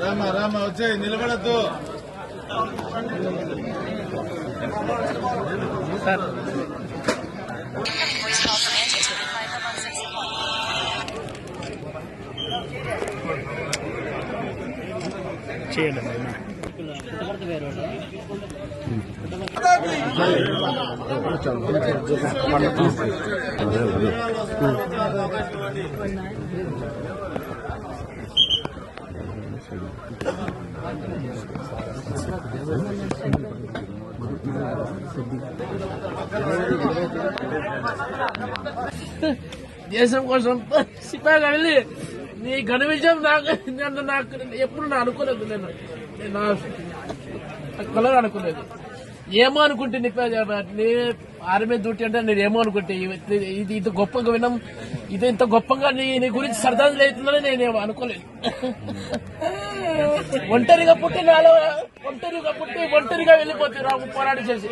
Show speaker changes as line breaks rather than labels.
రామా రామా వచ్చాయి నిలబడద్దు.
దేశం కోసం సిపాయిగా వెళ్ళి నీ ఘన విజయం నాకు నన్ను నాకు ఎప్పుడు నా అనుకోలేదు నేను. నేను నా కలర్ అనుకోలేదు. ఏమో అనుకుంటే నీ ఆర్మీ డ్యూటీ అంటే నేను ఏమో అనుకుంటే ఇది ఇంత గొప్పగా వినం ఇది ఇంత గొప్పగా నీ నీ గురించి సరదాలు అవుతుందని నేను అనుకోలేదు ఒంటరిగా పుట్టి నాలో ఒంటరిగా పుట్టి ఒంటరిగా వెళ్ళిపోతే రాము పోరాటం చేసి